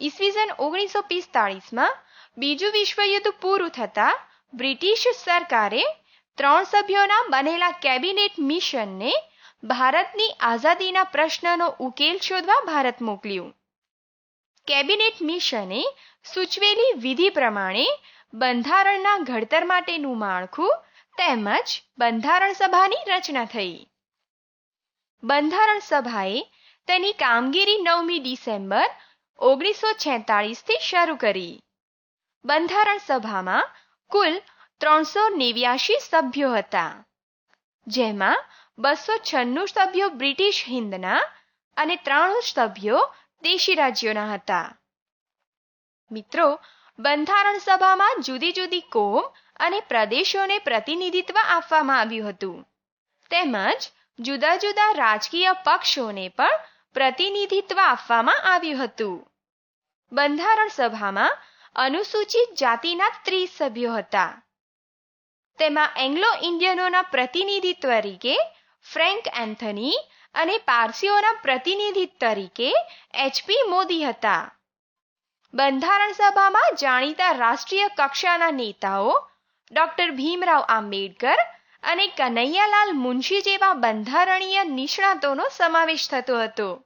ઈસવીસન ઓગણીસો પિસ્તાળીસમાં બીજું વિશ્વયુદ્ધ પૂરું થતાં બ્રિટિશ સરકારે ત્રણ સભ્યોના બનેલા કેબિનેટ મિશનને ભારતની આઝાદીના પ્રશ્નનો ઉકેલ શોધવા ભારત મોકલ્યું. કેબિનેટ મિશને સૂચવેલી વિધિ પ્રમાણે બંધારણના ઘડતર માટેનું માળખું તેમજ બંધારણ સભાની રચના થઈ. બંધારણ સભાએ તેની કામગીરી નવમી ડિસેમ્બર ઓગણીસો છેતાળીસથી શરૂ કરી. બંધારણ સભામાં કુલ ત્રણસો નેવ્યાશી સભ્યો હતા, જેમાં બસો છન્નું સભ્યો બ્રિટિશ હિંદના અને ત્રાણું સભ્યો દેશી રાજ્યોના હતા. મિત્રો, બંધારણ સભામાં જુદી જુદી કોમ અને પ્રદેશોને પ્રતિનિધિત્વ આપવામાં આવ્યું હતું. તેમજ જુદા જુદા રાજકીય પક્ષોને પણ પ્રતિનિધિત્વ આપવામાં આવ્યું હતું. બંધારણ સભામાં અનુસૂચિત જાતિના ત્રીસ સભ્યો હતા. તેમાં એંગ્લો ઇન્ડિયનોના પ્રતિનિધિ તરીકે ફ્રેન્ક એન્થની અને પારસીઓના પ્રતિનિધિ તરીકે એચપી મોદી હતા. બંધારણ સભામાં જાણીતા રાષ્ટ્રીય કક્ષાના નેતાઓ ડોક્ટર ભીમરાવ આંબેડકર અને કનૈયાલાલ મુનશી જેવા બંધારણીય નિષ્ણાતોનો સમાવેશ થતો હતો.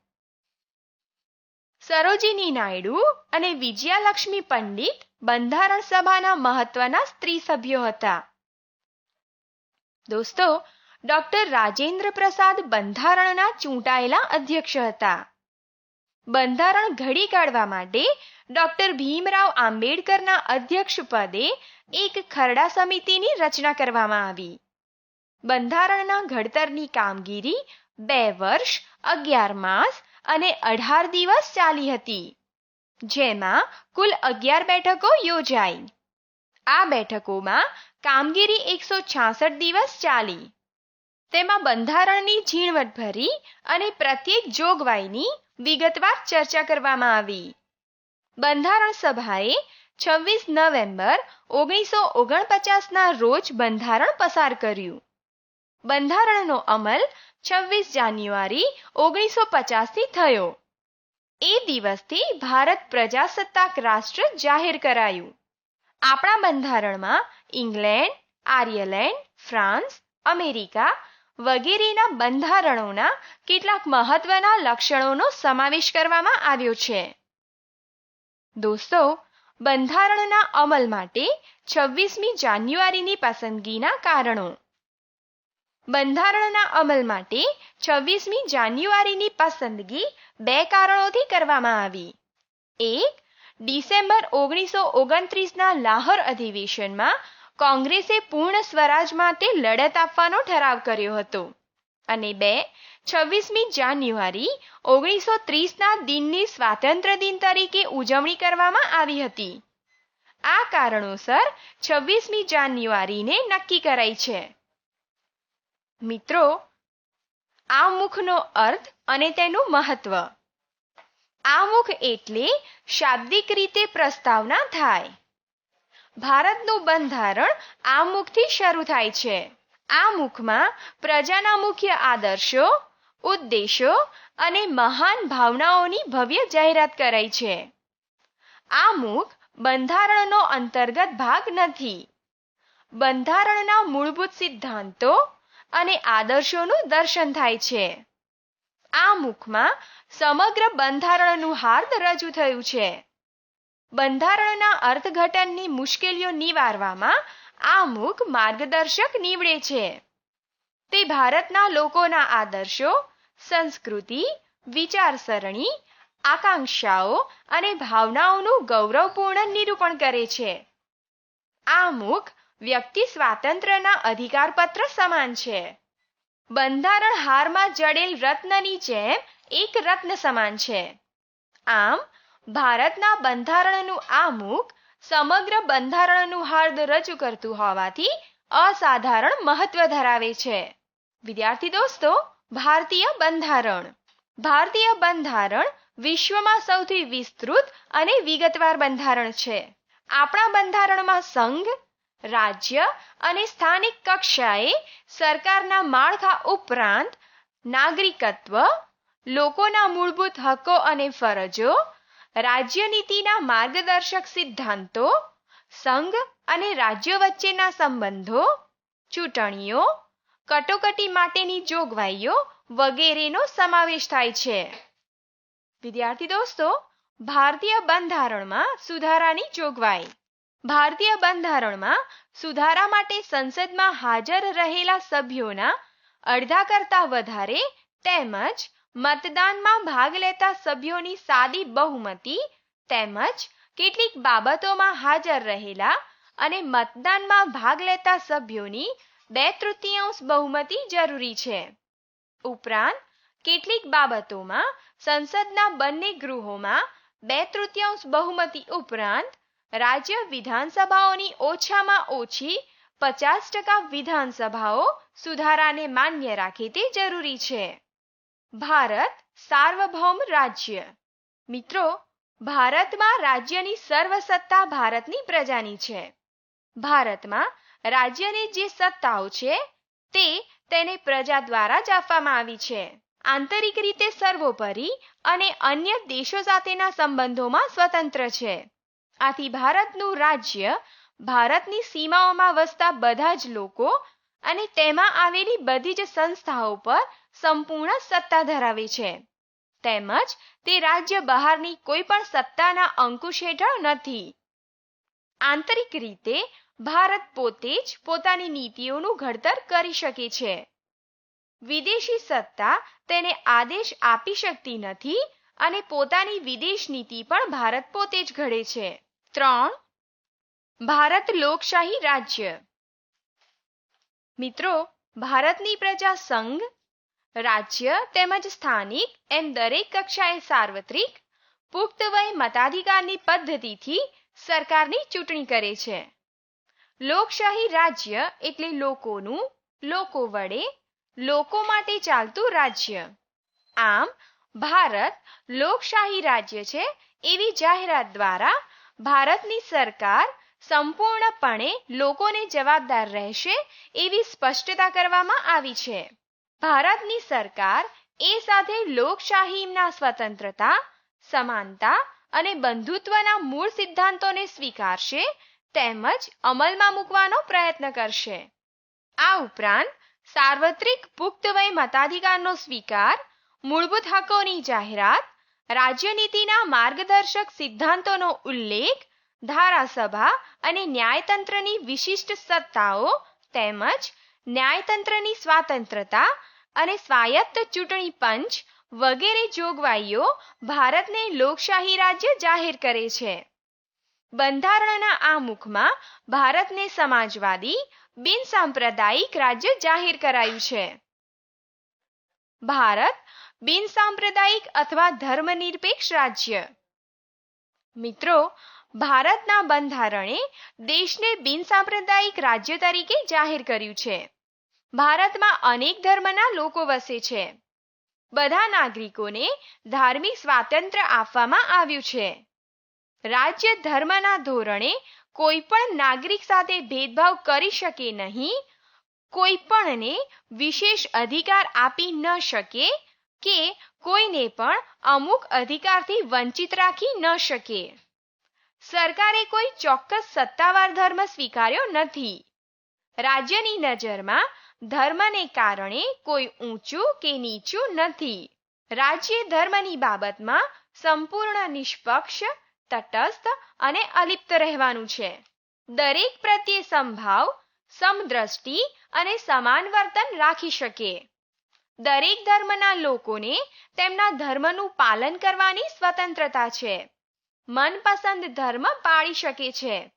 સરોજિની નાયડુ અને વિજયાલક્ષ્મી પંડિત બંધારણ સભાના મહત્વના સ્ત્રી સભ્યો હતા. દોસ્તો, ડોક્ટર રાજેન્દ્ર પ્રસાદ બંધારણના ચૂંટાયેલા અધ્યક્ષ હતા. બંધારણ ઘડી કાઢવા માટે ડોક્ટર ભીમરાવ આંબેડકરના અધ્યક્ષ પદે એક ખરડા સમિતિની રચના કરવામાં આવી. બંધારણના ઘડતરની કામગીરી બે વર્ષ, અગિયાર માસ અને અઢાર દિવસ ચાલી હતી, જેમાં કુલ અગિયાર બેઠકો યોજાઈ. આ બેઠકોમાં કામગીરી એકસો છાસઠ દિવસ ચાલી. તેમાં બંધારણની ઝીણવટભરી અને પ્રત્યેક જોગવાઈની વિગતવાર ચર્ચા કરવામાં આવી. બંધારણ સભાએ છવ્વીસ નવેમ્બર ઓગણીસો ઓગણપચાસના રોજ બંધારણ પસાર કર્યું. બંધારણનો અમલ છવ્વીસ જાન્યુઆરી ઓગણીસો પચાસથી થયો. એ દિવસથી ભારત પ્રજાસત્તાક રાષ્ટ્ર જાહેર કરાયું. આપણા બંધારણમાં ઇંગ્લેન્ડ આર્યલેન્ડ ફ્રાન્સ, અમેરિકા વગેરેના બંધારણોના કેટલાક મહત્વના લક્ષણોનો સમાવેશ કરવામાં આવ્યો છે. દોસ્તો, બંધારણના અમલ માટે છવ્વીસમી જાન્યુઆરીની પસંદગીના કારણો. બંધારણના અમલ માટે છવ્વીસમી જાન્યુઆરીની પસંદગી બે કારણોથી કરવામાં આવી. એક, ડિસેમ્બર ઓગણીસો ઓગણત્રીસના લાહોર અધિવેશનમાં કોંગ્રેસે પૂર્ણ સ્વરાજ માટે લડત આપવાનો ઠરાવ કર્યો હતો. અને બે, છવ્વીસમી જાન્યુઆરી ઓગણીસો ત્રીસના દિનની સ્વાતંત્ર્ય દિન તરીકે ઉજવણી કરવામાં આવી હતી. આ કારણોસર છવ્વીસમી જાન્યુઆરીને નક્કી કરાઈ છે. મિત્રો આ મુખનો અર્થ અને તેનું મહત્વ. મુખ એટલે શાબ્દિક રીતે પ્રસ્તાવના થાય. ભારતનું બંધારણ આ મુખથી શરૂ થાય છે. આ મુખમાં પ્રજાના મુખ્ય આદર્શો, ઉદ્દેશો અને મહાન ભાવનાઓની ભવ્ય જાહેરાત કરાઈ છે. આ મુખ બંધારણનો અંતર્ગત ભાગ નથી. બંધારણના મૂળભૂત સિદ્ધાંતો અને આદર્શોનું દર્શન થાય છે. આ મુખમાં સમગ્ર બંધારણનું હાર્દ રજૂ થયું છે. બંધારણના અર્થઘટનની મુશ્કેલીઓ નિવારવામાં આ મુખ માર્ગદર્શક નીવડે છે. તે ભારતના લોકોના આદર્શો, સંસ્કૃતિ, વિચારસરણી, આકાંક્ષાઓ અને ભાવનાઓનું ગૌરવપૂર્ણ નિરૂપણ કરે છે. આ મુખ વ્યક્તિ સ્વાતંત્ર્યના અધિકારપત્ર સમાન છે. બંધારણ હારમાં જડેલ રત્નની જેમ એક રત્ન સમાન છે. આમ, ભારતના બંધારણનું આ મુખ સમગ્ર બંધારણનું હાર્દ રજૂ કરતું હોવાથી અસાધારણ મહત્વ ધરાવે છે. વિદ્યાર્થી દોસ્તો, ભારતીય બંધારણ. ભારતીય બંધારણ વિશ્વમાં સૌથી વિસ્તૃત અને વિગતવાર બંધારણ છે. આપણા બંધારણમાં સંઘ રાજ્ય અને સ્થાનિક કક્ષાએ સરકારના માળખા ઉપરાંત નાગરિકત્વ, લોકોના મૂળભૂત હક્કો અને ફરજો રાજ્યનીતિના માર્ગદર્શક સિદ્ધાંતો, સંઘ અને રાજ્ય વચ્ચેના સંબંધો, ચૂંટણીઓ, કટોકટી માટેની જોગવાઈઓ વગેરેનો સમાવેશ થાય છે. વિદ્યાર્થી દોસ્તો, ભારતીય બંધારણમાં સુધારાની જોગવાઈ. ભારતીય બંધારણમાં સુધારા માટે સંસદમાં હાજર રહેલા સભ્યોના અડધા કરતા વધારે તેમજ મતદાનમાં ભાગ લેતા સભ્યોની સાદી બહુમતી તેમજ કેટલીક બાબતોમાં હાજર રહેલા અને મતદાનમાં ભાગ લેતા સભ્યોની બે તૃતીયાંશ બહુમતી જરૂરી છે. ઉપરાંત, કેટલીક બાબતોમાં સંસદના બંને ગૃહોમાં બે તૃતીયાંશ બહુમતી ઉપરાંત રાજ્ય વિધાનસભાઓની ઓછામાં ઓછી પચાસ ટકા વિધાનસભાઓ સુધારાને માન્ય રાખે તે જરૂરી છે. ભારત સાર્વભૌમ રાજ્ય. મિત્રો, ભારતમાં રાજ્યની સર્વસત્તા ભારતની પ્રજાની છે. ભારતમાં રાજ્યની જે સત્તાઓ છે, તે તેને પ્રજા દ્વારા જ આપવામાં આવી છે. આંતરિક રીતે સર્વોપરી અને અન્ય દેશો સાથેના સંબંધોમાં સ્વતંત્ર છે. આથી ભારતનું રાજ્ય ભારતની સીમાઓમાં વસતા બધા જ લોકો અને તેમાં આવેલી બધી જ સંસ્થાઓ પર સંપૂર્ણ સત્તા ધરાવે છે. તેમજ તે રાજ્ય બહારની કોઈ પણ સત્તાના અંકુશ હેઠળ નથી. આંતરિક રીતે ભારત પોતે જ પોતાની નીતિઓનું ઘડતર કરી શકે છે. વિદેશી સત્તા તેને આદેશ આપી શકતી નથી અને પોતાની વિદેશ નીતિ પણ ભારત પોતે જ ઘડે છે. ત્રણ, ભારત લોકશાહી રાજ્ય. મિત્રો, ભારતની પ્રજા સંઘ, રાજ્ય તેમજ સ્થાનિક એમ દરેક કક્ષાએ સાર્વત્રિક, પુખ્ત વય મતાધિકારની પદ્ધતિથી સરકારની ચૂંટણી કરે છે. લોકશાહી રાજ્ય એટલે લોકોનું, લોકો વડે, લોકો માટે ચાલતું રાજ્ય. આમ, ભારત લોકશાહી રાજ્ય છે એવી જાહેરાત દ્વારા ભારતની સરકાર સંપૂર્ણપણે લોકોને જવાબદાર રહેશે એવી સ્પષ્ટતા કરવામાં આવી છે. ભારતની સરકાર એ સાથે લોકશાહીના સ્વતંત્રતા, સમાનતા અને બંધુત્વના મૂળ સિદ્ધાંતોને સ્વીકારશે તેમજ અમલમાં મૂકવાનો પ્રયત્ન કરશે. આ ઉપરાંત સાર્વત્રિક પુખ્ત વય મતાધિકારનો સ્વીકાર, મૂળભૂત હકોની જાહેરાત રાજ્યનીતિના માર્ગદર્શક સિદ્ધાંતોનો ઉલ્લેખ, ધારાસભા અને ન્યાયતંત્રની વિશિષ્ટ સત્તાઓ તેમજ ન્યાયતંત્રની સ્વાતંત્રતા અને સ્વાયત્ત ચૂંટણી પંચ વગેરે જોગવાઈઓ ભારતને લોકશાહી રાજ્ય જાહેર કરે છે. બંધારણના આ મુખમાં ભારતને સમાજવાદી, બિનસાંપ્રદાયિક રાજ્ય જાહેર કરાયું છે. ભારત બિનસાંપ્રદાયિક અથવા ધર્મનિરપેક્ષ રાજ્ય. મિત્રો, ભારતના બંધારણે દેશને બિનસાંપ્રદાયિક રાજ્ય તરીકે જાહેર કર્યું છે. ભારતમાં અનેક ધર્મના લોકો વસે છે. બધા નાગરિકોને ધાર્મિક સ્વાતંત્ર્ય આપવામાં આવ્યું છે. રાજ્ય ધર્મના ધોરણે કોઈ પણ નાગરિક સાથે ભેદભાવ કરી શકે નહીં, કોઈ પણને વિશેષ અધિકાર આપી ન શકે કે કોઈને પણ અમુક અધિકારથી વંચિત રાખી ન શકે. સરકારે કોઈ ચોક્કસ સત્તાવાર ધર્મ સ્વીકાર્યો નથી. રાજ્યની નજરમાં ધર્મને કારણે કોઈ ઊંચું કે નીચું નથી. રાજ્ય ધર્મની બાબતમાં સંપૂર્ણ નિષ્પક્ષ, તટસ્થ અને અલિપ્ત રહેવાનું છે. દરેક પ્રત્યે સંભાવ સમદ્રષ્ટિ અને સમાન વર્તન રાખી શકે. દરેક ધર્મના લોકોને તેમના ધર્મનું પાલન કરવાની સ્વતંત્રતા છે. મનપસંદ ધર્મ પાળી શકે છે.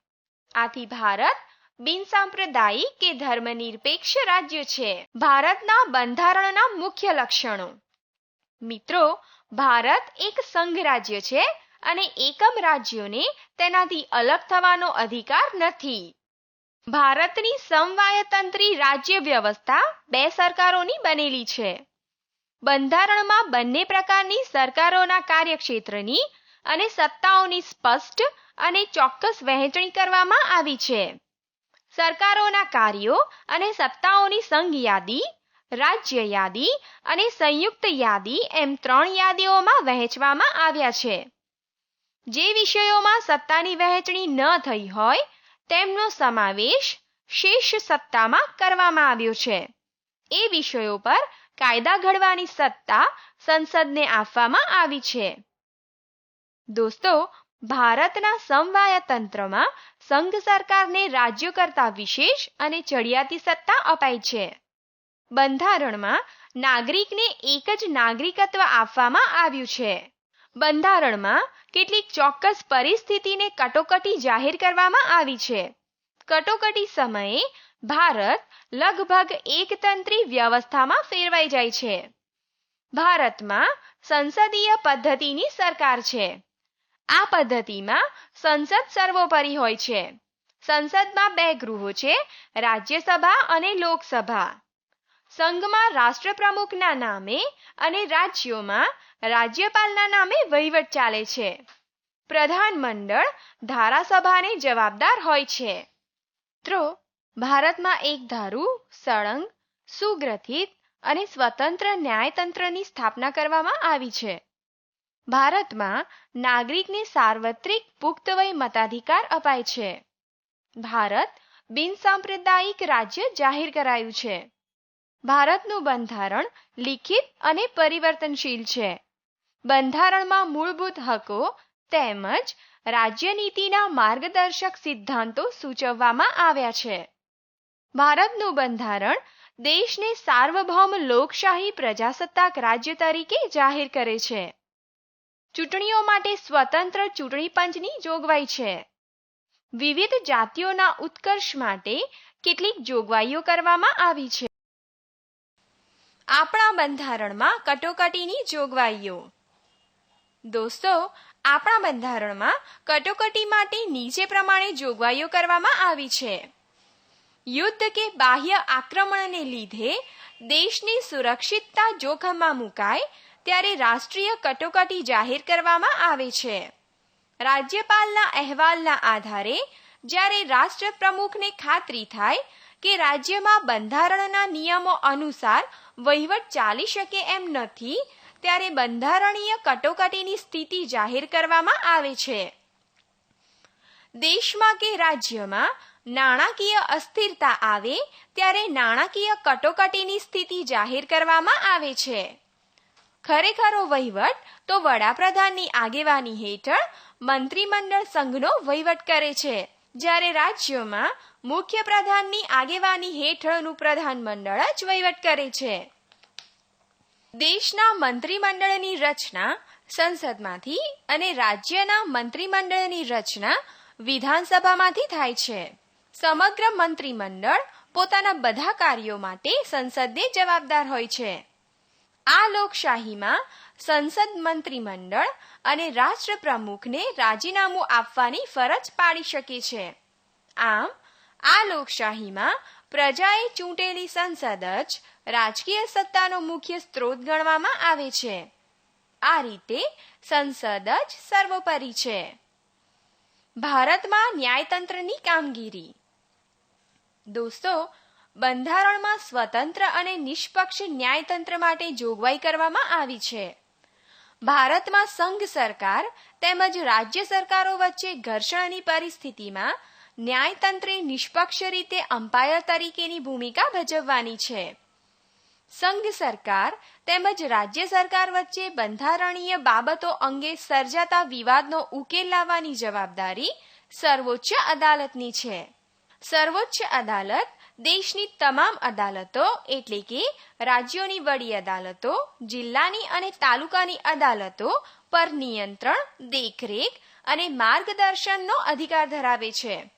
આથી ભારત બિનસાંપ્રદાયિક કે ધર્મનિરપેક્ષ રાજ્ય છે. ભારતના બંધારણના મુખ્ય લક્ષણો. મિત્રો, ભારત એક સંઘ રાજ્ય છે અને એકમ રાજ્યોને તેનાથી અલગ થવાનો અધિકાર નથી. ભારતની સમવાયતંત્રી રાજ્ય વ્યવસ્થા બે સરકારોની બનેલી છે. બંધારણમાં બંને પ્રકારની સરકારોના કાર્યક્ષેત્રની અને સત્તાઓની સ્પષ્ટ અને ચોક્કસ વહેંચણી કરવામાં આવી છે. સરકારોના કાર્યો અને સત્તાઓની સંઘ યાદી, રાજ્ય યાદી અને સંયુક્ત યાદી એમ ત્રણ યાદીઓમાં વહેંચવામાં આવ્યા છે. જે વિષયોમાં સત્તાની વહેંચણી ન થઈ હોય તેમનો સમાવેશ શેષ સત્તામાં કરવામાં આવ્યો છે. એ વિષયો પર કાયદા ઘડવાની સત્તા સંસદને આપવામાં આવી છે. દોસ્તો, ભારતના સમવાય તંત્રમાં સંઘ સરકારને રાજ્યો કરતા વિશેષ અને ચડિયાતી સત્તા અપાઈ છે. બંધારણમાં નાગરિકને એક જ નાગરિકત્વ આપવામાં આવ્યું છે. બંધારણમાં કેટલીક ચોક્કસ પરિસ્થિતિને કટોકટી જાહેર કરવામાં આવી છે. કટોકટી સમયે ભારત લગભગ એકતંત્રી વ્યવસ્થામાં ફેરવાઈ જાય છે. ભારતમાં સંસદીય પદ્ધતિની સરકાર છે. આ પદ્ધતિમાં સંસદ સર્વોપરી હોય છે. સંસદમાં બે ગૃહો છે, રાજ્યસભા અને લોકસભા. સંઘમાં રાષ્ટ્રપ્રમુખના નામે અને રાજ્યોમાં રાજ્યપાલના નામે વહીવટ ચાલે છે. પ્રધાનમંડળ ધારાસભાને જવાબદાર હોય છે. મિત્રો ભારતમાં એક ધારું, સળંગ, સુગ્રથિત અને સ્વતંત્ર ન્યાયતંત્રની સ્થાપના કરવામાં આવી છે. ભારતમાં નાગરિકને સાર્વત્રિક પુખ્તવય મતાધિકાર અપાય છે. ભારત બિનસાંપ્રદાયિક રાજ્ય જાહેર કરાયું છે. ભારતનું બંધારણ લિખિત અને પરિવર્તનશીલ છે. બંધારણમાં મૂળભૂત હકો તેમજ રાજ્યનીતિના માર્ગદર્શક સિદ્ધાંતો સૂચવવામાં આવ્યા છે. ભારતનું બંધારણ દેશને સાર્વભૌમ લોકશાહી પ્રજાસત્તાક રાજ્ય તરીકે જાહેર કરે છે. ચૂંટણીઓ માટે સ્વતંત્ર ચૂંટણી પંચની જોગવાઈ છે. વિવિધ જાતિઓના ઉત્કર્ષ માટે કેટલીક જોગવાઈઓ કરવામાં આવી છે. આપણા બંધારણમાં કટોકટીની જોગવાઈઓ. દોસ્તો, આપણા બંધારણમાં કટોકટી માટે નીચે પ્રમાણે જોગવાઈઓ કરવામાં આવી છે. યુદ્ધ કે બાહ્ય આક્રમણને લીધે દેશની સુરક્ષિતતા જોખમમાં મુકાય ત્યારે રાષ્ટ્રીય કટોકટી જાહેર કરવામાં આવે છે. રાજ્યપાલના અહેવાલના આધારે જ્યારે રાષ્ટ્ર પ્રમુખને ખાતરી થાય કે રાજ્યમાં બંધારણના નિયમો અનુસાર વહીવટ ચાલી શકે એમ નથી, ત્યારે બંધારણીય કટોકટીની સ્થિતિ જાહેર કરવામાં આવે છે. દેશમાં કે રાજ્યમાં નાણાકીય અસ્થિરતા આવે, ત્યારે નાણાકીય કટોકટીની સ્થિતિ જાહેર કરવામાં આવે છે. ખરેખરો વહીવટ તો વડાપ્રધાનની આગેવાની હેઠળ મંત્રીમંડળ સંઘનો વહીવટ કરે છે. જ્યારે રાજ્યોમાં મુખ્ય પ્રધાનની આગેવાની હેઠળનું પ્રધાનમંડળ જ વહીવટ કરે છે. દેશના મંત્રીમંડળની રચના, સંસદમાંથી અને રાજ્યના મંત્રીમંડળની રચના વિધાનસભામાંથી થાય છે. સમગ્ર મંત્રીમંડળ પોતાના બધા કાર્યો માટે સંસદને જવાબદાર હોય છે. આ લોકશાહીમાં સંસદ મંત્રીમંડળ અને રાષ્ટ્ર પ્રમુખને રાજીનામું આપવાની ફરજ પાડી શકે છે. આમ, આ લોકશાહીમાં પ્રજાએ ચૂંટેલી સંસદ જ રાજકીય સત્તાનો મુખ્ય સ્ત્રોત ગણવામાં આવે છે. આ રીતે સંસદ જ સર્વોપરી છે. ભારતમાં ન્યાયતંત્રની કામગીરી. દોસ્તો, બંધારણમાં સ્વતંત્ર અને નિષ્પક્ષ ન્યાયતંત્ર માટે જોગવાઈ કરવામાં આવી છે. ભારતમાં સંઘ સરકાર તેમજ રાજ્ય સરકારો વચ્ચે ઘર્ષણની પરિસ્થિતિમાં ન્યાયતંત્રે નિષ્પક્ષ રીતે અમ્પાયર તરીકેની ભૂમિકા ભજવવાની છે. સંઘ સરકાર તેમજ રાજ્ય સરકાર વચ્ચે બંધારણીય બાબતો અંગે સર્જાતા વિવાદનો ઉકેલ લાવવાની જવાબદારી સર્વોચ્ચ અદાલતની છે. સર્વોચ્ચ અદાલત દેશની તમામ અદાલતો, એટલે કે રાજ્યોની વડી અદાલતો, જિલ્લાની અને તાલુકાની અદાલતો પર નિયંત્રણ, દેખરેખ અને માર્ગદર્શનનો અધિકાર ધરાવે છે.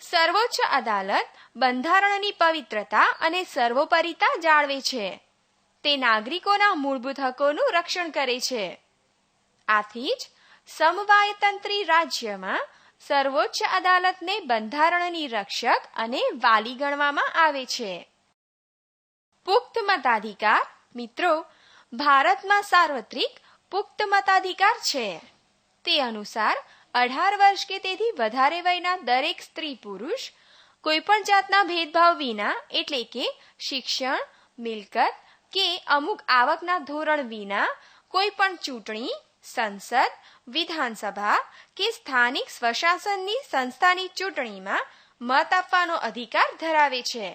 સર્વોચ્ચ અદાલત બંધારણની પવિત્રતા અને સર્વોપરિતા જાળવે છે. તે નાગરિકોના મૂળભૂત હકોનું રક્ષણ કરે છે. આથી જ સમવાયતંત્રી રાજ્યમાં સર્વોચ્ચ અદાલતને બંધારણની રક્ષક અને વાલી ગણવામાં આવે છે. પુખ્ત મતાધિકાર, મિત્રો, ભારતમાં સાર્વત્રિક પુખ્ત મતાધિકાર છે. તે અનુસાર અઢાર વર્ષ કે તેથી વધારે વયના દરેક સ્ત્રી પુરુષ કોઈપણ જાતના ભેદભાવ વિના, એટલે કે શિક્ષણ, મિલકત કે અમુક આવકના ધોરણ વિના કોઈ પણ ચૂંટણી સંસદ વિધાનસભા કે સ્થાનિક સ્વશાસનની સંસ્થાની ચૂંટણીમાં મત આપવાનો અધિકાર ધરાવે છે.